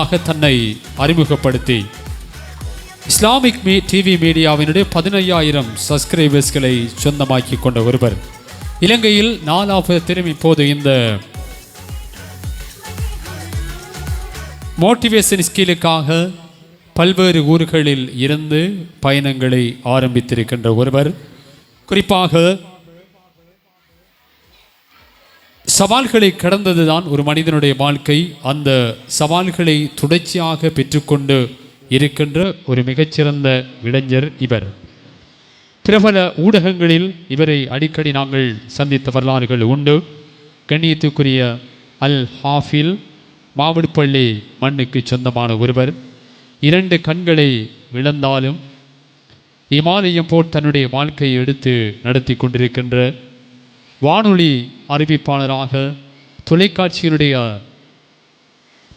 ஆக தன்னை அறிமுகப்படுத்தி இஸ்லாமிக் மீ டிவி மீடியாவினுடைய பதினையாயிரம் சப்ஸ்கிரைபர்ஸ்களை சொந்தமாக்கி கொண்ட ஒருவர். இலங்கையில் நாலாவது திரும்பி இப்போது இந்த மோட்டிவேஷன் ஸ்கீலுக்காக பல்வேறு ஊர்களில் இருந்து பயணங்களை ஆரம்பித்திருக்கின்ற ஒருவர். குறிப்பாக சவால்களை கடந்ததுதான் ஒரு மனிதனுடைய வாழ்க்கை. அந்த சவால்களை தொடர்ச்சியாக பெற்றுக்கொண்டு இருக்கின்ற ஒரு மிகச்சிறந்த இளைஞர் இவர். பிரபல ஊடகங்களில் இவரை அடிக்கடி நாங்கள் சந்தித்த வரலாறுகள் உண்டு. கண்ணியத்துக்குரிய அல் ஹாஃபில் மாவிடுப்பள்ளி மண்ணுக்கு சொந்தமான ஒருவர். இரண்டு கண்களை இழந்தாலும் இமாலயம் போல் தன்னுடைய வாழ்க்கையை எடுத்து நடத்தி கொண்டிருக்கின்ற வானொலி அறிவிப்பாளராக தொலைக்காட்சியினுடைய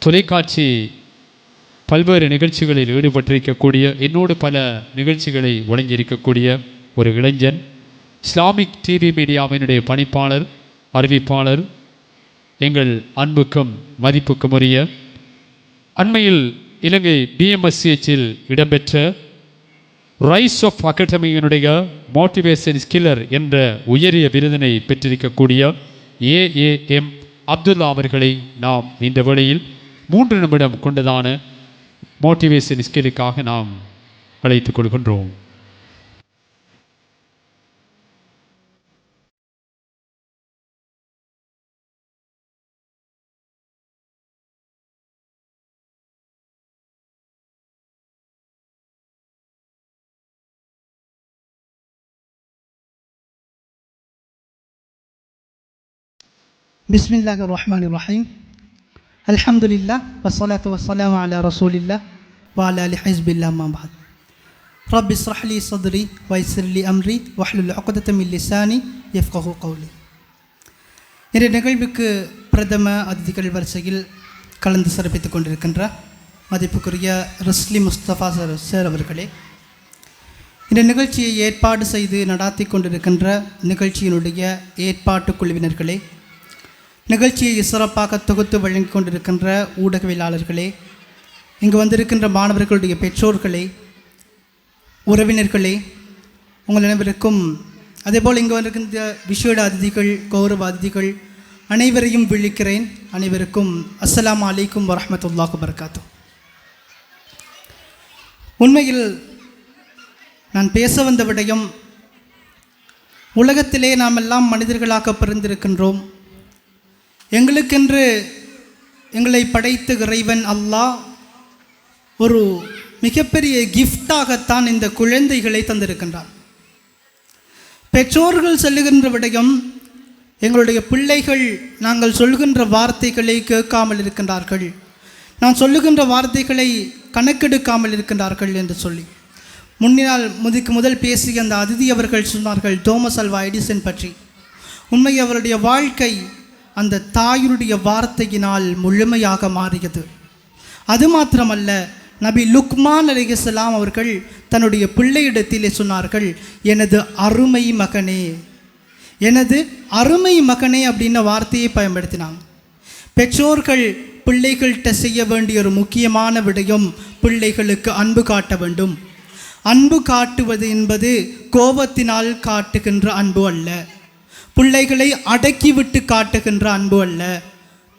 தொலைக்காட்சி பல்வேறு நிகழ்ச்சிகளில் ஈடுபட்டிருக்கக்கூடிய என்னோடு பல நிகழ்ச்சிகளை வழங்கியிருக்கக்கூடிய ஒரு இளைஞன் இஸ்லாமிக் டிவி மீடியாவினுடைய பணிப்பாளர் அறிவிப்பாளர் எங்கள் அன்புக்கும் மதிப்புக்கும் உரிய அண்மையில் இலங்கை பிஎம்எஸ்சிஎச்சில் இடம்பெற்ற ரைஸ் ஆஃப் அகாடமியினுடைய மோட்டிவேஷன் ஸ்கில்லர் என்ற உயரிய விருதினை பெற்றிருக்கக்கூடிய ஏஏஎம் அப்துல்லா அவர்களை நாம் இந்த வேளையில் மூன்று நிமிடம் கொண்டதான மோட்டிவேஷன் ஸ்கில்லுக்காக நாம் அழைத்துக் கொள்கின்றோம். பிஸ்மில்லாஹ் ரஹ்மான் ரஹீம் அல்ஹம்துலில்லா வசலாத்து வசலாம் அலா ரசூலில்லா வாலா அலி ஹைஸ்பில்லா மாபாத் ரப் இஸ்ரஹ்லி சதுரி வைசர்லி அம்ரி வஹ்லுல் அகதத்தம் இல்லிசானி எஃப்கஹு கவுலி இந்த நிகழ்வுக்கு பிரதம அதிதிகள் வரிசையில் கலந்து சிறப்பித்துக் கொண்டிருக்கின்ற மதிப்புக்குரிய ரஸ்லி முஸ்தபா சார் சார் அவர்களே இந்த நிகழ்ச்சியை ஏற்பாடு செய்து நடாத்தி கொண்டிருக்கின்ற நிகழ்ச்சியினுடைய ஏற்பாட்டு குழுவினர்களே நிகழ்ச்சியை சிறப்பாக தொகுத்து வழங்கி கொண்டிருக்கின்ற ஊடகவியலாளர்களே இங்கு வந்திருக்கின்ற மாணவர்களுடைய பெற்றோர்களே உறவினர்களே உங்கள் அனைவருக்கும் அதேபோல் இங்கு வந்திருக்கின்ற விஷேட அதிதிகள் கௌரவ அதிதிகள் அனைவரையும் விழிக்கிறேன். அனைவருக்கும் அஸ்லாம் அலைக்கும் வரமத்துல்லாஹு வபரகாத்து உண்மையில் நான் பேச வந்த விடயம் உலகத்திலே நாம் எல்லாம் மனிதர்களாக பிறந்திருக்கின்றோம். எங்களுக்கென்று எங்களை படைத்த இறைவன் அல்லாஹ் ஒரு மிகப்பெரிய கிஃப்டாகத்தான் இந்த குழந்தைகளை தந்திருக்கின்றார் பெற்றோர்கள் சொல்லுகின்ற விடயம் எங்களுடைய பிள்ளைகள் நாங்கள் சொல்கின்ற வார்த்தைகளை கேட்காமல் இருக்கின்றார்கள். நான் சொல்லுகின்ற வார்த்தைகளை கணக்கெடுக்காமல் இருக்கின்றார்கள் என்று சொல்லி. முன்னினால் முதுக்கு முதல் பேசிய அந்த அதிதி அவர்கள் சொன்னார்கள் தோமஸ் அல்வா எடிசன் பற்றி. உண்மை அவருடைய வாழ்க்கை அந்த தாயினுடைய வார்த்தையினால் முழுமையாக மாறியது. அது மாத்திரமல்ல நபி லுக்மான் அலிகலாம் அவர்கள் தன்னுடைய பிள்ளையிடத்திலே சொன்னார்கள் எனது அருமை மகனே. எனது அருமை மகனே அப்படின்ன வார்த்தையை பயன்படுத்தினாங்க. பெற்றோர்கள் பிள்ளைகள்கிட்ட செய்ய வேண்டிய ஒரு முக்கியமான விடயம் பிள்ளைகளுக்கு அன்பு காட்ட வேண்டும். அன்பு காட்டுவது என்பது கோபத்தினால் காட்டுகின்ற அன்பு அல்ல. பிள்ளைகளை அடக்கிவிட்டு காட்டுகின்ற அன்பு அல்ல.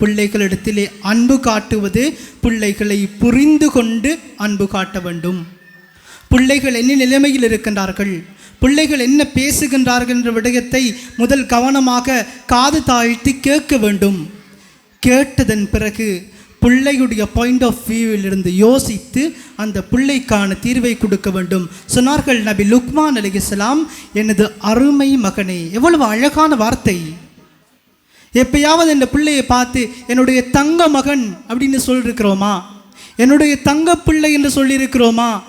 பிள்ளைகளிடத்திலே அன்பு காட்டுவது பிள்ளைகளை புரிந்து கொண்டு அன்பு காட்ட வேண்டும். பிள்ளைகள் என்ன நிலைமையில் இருக்கின்றார்கள்? பிள்ளைகள் என்ன பேசுகின்றார்கள் என்ற விடயத்தை முதல் கவனமாக காது தாழ்த்தி கேட்க வேண்டும். கேட்டதன் பிறகு பிள்ளையுடைய பாயிண்ட் ஆஃப் வியூவிலிருந்து யோசித்து அந்த பிள்ளைக்கான தீர்வை கொடுக்க வேண்டும். சொன்னார்கள் நபி லுக்மான் அலிகலாம் எனது அருமை மகனே எவ்வளவு அழகான வார்த்தை. எப்பயாவது இந்த பிள்ளையை பார்த்து என்னுடைய தங்க மகன் அப்படின்னு சொல்லியிருக்கிறோமா என்னுடைய தங்க பிள்ளை என்று சொல்லியிருக்கிறோமா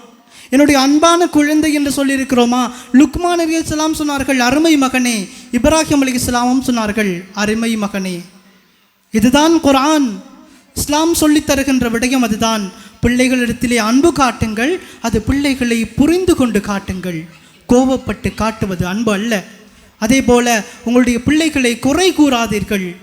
என்னுடைய அன்பான குழந்தை என்று சொல்லியிருக்கிறோமா லுக்மான் அலி இஸ்லாம் சொன்னார்கள் அருமை மகனே இப்ராஹிம் அலி இஸ்லாமும் சொன்னார்கள் அருமை மகனே இதுதான் குரான் இஸ்லாம் சொல்லித் தருகின்ற விடயம் அதுதான். பிள்ளைகளிடத்திலே அன்பு காட்டுங்கள் அது பிள்ளைகளை புரிந்து கொண்டு காட்டுங்கள். கோபப்பட்டு காட்டுவது அன்பு அல்ல. அதே போல உங்களுடைய பிள்ளைகளை குறை கூறாதீர்கள்.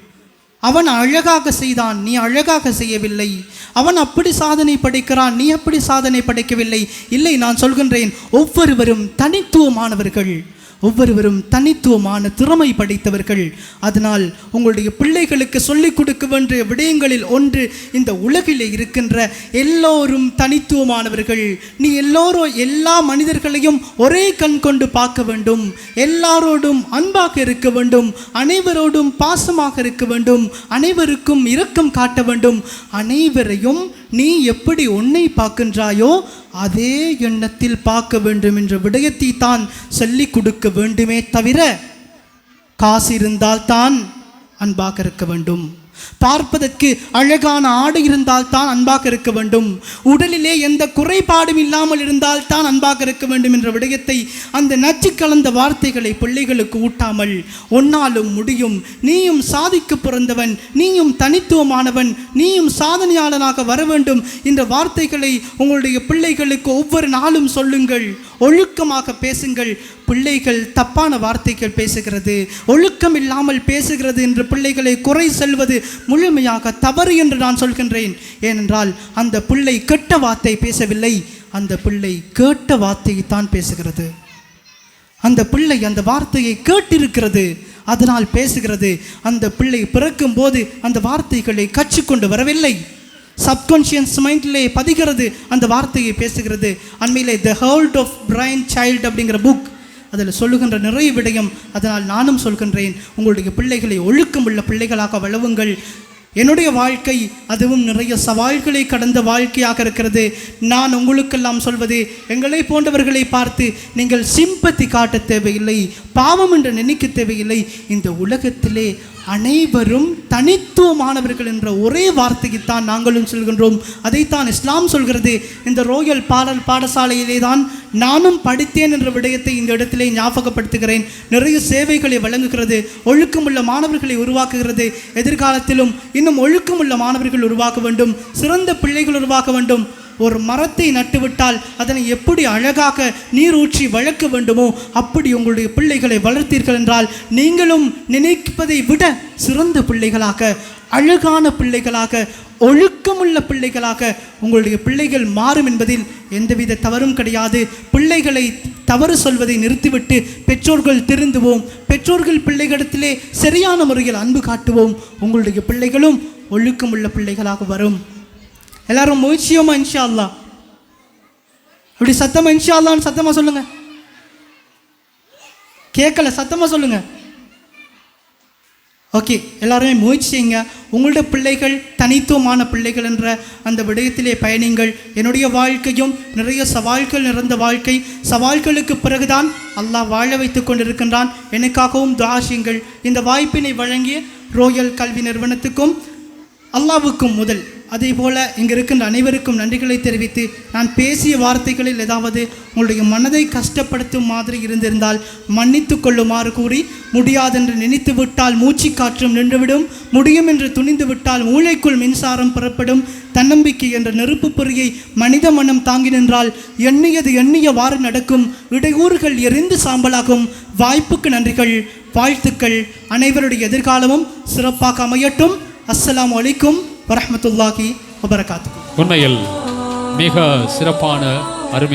அவன் அழகாக செய்தான் நீ அழகாக செய்யவில்லை. அவன் அப்படி சாதனை படைக்கிறான் நீ அப்படி சாதனை படைக்கவில்லை. இல்லை நான் சொல்கின்றேன் ஒவ்வொருவரும் தனித்துவமானவர்கள். ஒவ்வொருவரும் தனித்துவமான திறமை படைத்தவர்கள். அதனால் உங்களுடைய பிள்ளைகளுக்கு சொல்லிக் கொடுக்க வேண்டிய விடயங்களில் ஒன்று இந்த உலகிலே இருக்கின்ற எல்லோரும் தனித்துவமானவர்கள். நீ எல்லோரும் எல்லா மனிதர்களையும் ஒரே கண் கொண்டு பார்க்க வேண்டும். எல்லாரோடும் அன்பாக இருக்க வேண்டும். அனைவரோடும் பாசமாக இருக்க வேண்டும். அனைவருக்கும் இரக்கம் காட்ட வேண்டும். அனைவரையும் நீ எப்படி உன்னை பார்க்கின்றாயோ அதே எண்ணத்தில் பார்க்க வேண்டும் என்ற விடயத்தை தான் சொல்லிக் கொடுக்க வேண்டுமே தவிர காசு இருந்தால்தான் அன்பாக இருக்க வேண்டும். பார்ப்பதற்கு அழகான ஆடு இருந்தால் தான் அன்பாக இருக்க வேண்டும். உடலிலே எந்த குறைபாடும் இல்லாமல் இருந்தால் தான் அன்பாக இருக்க வேண்டும் என்ற விடயத்தை அந்த நச்சு கலந்த வார்த்தைகளை பிள்ளைகளுக்கு ஊட்டாமல் ஒன்னாலும் முடியும். நீயும் சாதிக்க பிறந்தவன். நீயும் தனித்துவமானவன். நீயும் சாதனையாளனாக வர வேண்டும் என்ற வார்த்தைகளை உங்களுடைய பிள்ளைகளுக்கு ஒவ்வொரு நாளும் சொல்லுங்கள். ஒழுக்கமாக பேசுங்கள். பிள்ளைகள் தப்பான வார்த்தைகள் பேசுகிறது. ஒழுக்கம் இல்லாமல் பேசுகிறது என்று பிள்ளைகளை குறை செல்வது முழுமையாக தவறு என்று நான் சொல்கின்றேன். ஏனென்றால் அந்த பிள்ளை கெட்ட வார்த்தை பேசவில்லை. அந்த பிள்ளை கேட்ட வார்த்தையை தான் பேசுகிறது. அந்த பிள்ளை அந்த வார்த்தையை கேட்டிருக்கிறது. அதனால் பேசுகிறது. அந்த பிள்ளை பிறக்கும் போது அந்த வார்த்தைகளை கற்றுக்கொண்டு வரவில்லை. சப்கான்ஷியஸ் மைண்டிலே பதிகிறது. அந்த வார்த்தையை பேசுகிறது. அண்மையிலே the whole of brain child அப்படிங்கிற புக் அதில் சொல்லுகின்ற நிறைய விடயம் அதனால் நானும் சொல்கின்றேன். உங்களுடைய பிள்ளைகளை ஒழுக்கம் உள்ள பிள்ளைகளாக வளவுங்கள். என்னுடைய வாழ்க்கை அதுவும் நிறைய சவால்களை கடந்த வாழ்க்கையாக இருக்கிறது. நான் உங்களுக்கெல்லாம் சொல்வது எங்களை போன்றவர்களை பார்த்து நீங்கள் சிம்பத்தி காட்ட தேவையில்லை பாவம் என்று நினைக்க தேவையில்லை. இந்த உலகத்திலே அனைவரும் தனித்துவமானவர்கள் என்ற ஒரே வார்த்தைக்குத்தான் நாங்களும் சொல்கின்றோம். அதைத்தான் இஸ்லாம் சொல்கிறது. இந்த ரோயல் பாடல் பாடசாலையிலே தான் நானும் படித்தேன் என்ற விடயத்தை இந்த இடத்திலே ஞாபகப்படுத்துகிறேன். நிறைய சேவைகளை வழங்குகிறது. ஒழுக்கமுள்ள மாணவர்களை உருவாக்குகிறது. எதிர்காலத்திலும் இன்னும் ஒழுக்கமுள்ள மாணவர்கள் உருவாக்க வேண்டும் சிறந்த பிள்ளைகள் உருவாக்க வேண்டும். ஒரு மரத்தை நட்டுவிட்டால் அதனை எப்படி அழகாக நீர் ஊற்றி வளர்க்க வேண்டுமோ அப்படி உங்களுடைய பிள்ளைகளை வளர்த்தீர்கள் என்றால் நீங்களும் நினைப்பதை விட சிறந்த பிள்ளைகளாக அழகான பிள்ளைகளாக ஒழுக்கமுள்ள பிள்ளைகளாக உங்களுடைய பிள்ளைகள் மாறும் என்பதில் எந்தவித தவறும் கிடையாது. பிள்ளைகளை தவறு சொல்வதை நிறுத்திவிட்டு பெற்றோர்கள் திருந்துவோம். பெற்றோர்கள் பிள்ளைகளிடத்திலே சரியான முறையில் அன்பு காட்டுவோம். உங்களுடைய பிள்ளைகளும் ஒழுக்கமுள்ள பிள்ளைகளாக வரும். எல்லாரும் முயற்சியோமா இன்ஷா அப்படி சத்தமா இன்ஷா அல்லான்னு சத்தமா சொல்லுங்க. கேட்கல சத்தமா சொல்லுங்க. ஓகே எல்லாருமே முயற்சி உங்களுடைய உங்களோட பிள்ளைகள் தனித்துவமான பிள்ளைகள் என்ற அந்த விடயத்திலே பயணிங்கள். என்னுடைய வாழ்க்கையும் நிறைய சவால்கள் நிறைந்த வாழ்க்கை. சவால்களுக்கு பிறகுதான் அல்லாஹ் வாழ வைத்துக் கொண்டிருக்கின்றான். எனக்காகவும் துவாசியங்கள் இந்த வாய்ப்பினை வழங்கிய ரோயல் கல்வி நிறுவனத்துக்கும் அல்லாவுக்கும் முதல். அதே போல இங்கே இருக்கின்ற அனைவருக்கும் நன்றிகளை தெரிவித்து நான் பேசிய வார்த்தைகளில் ஏதாவது உங்களுடைய மனதை கஷ்டப்படுத்தும் மாதிரி இருந்திருந்தால் மன்னித்து கொள்ளுமாறு கூறி முடியாதென்று நினைத்து விட்டால் மூச்சு காற்றும் நின்றுவிடும் முடியும் என்று துணிந்து விட்டால் மூளைக்குள் மின்சாரம் புறப்படும் தன்னம்பிக்கை என்ற நெருப்பு பொறியை மனித மனம் தாங்கி நின்றால் எண்ணியது எண்ணியவாறு நடக்கும் இடையூறுகள் எரிந்து சாம்பலாகும். வாய்ப்புக்கு நன்றிகள் வாழ்த்துக்கள். அனைவருடைய எதிர்காலமும் சிறப்பாக அமையட்டும். அஸ்லாம் அலைக்கும் வரமத்துல்லாஹி வபரகாத்துஹு. உண்மையில் மிக சிறப்பான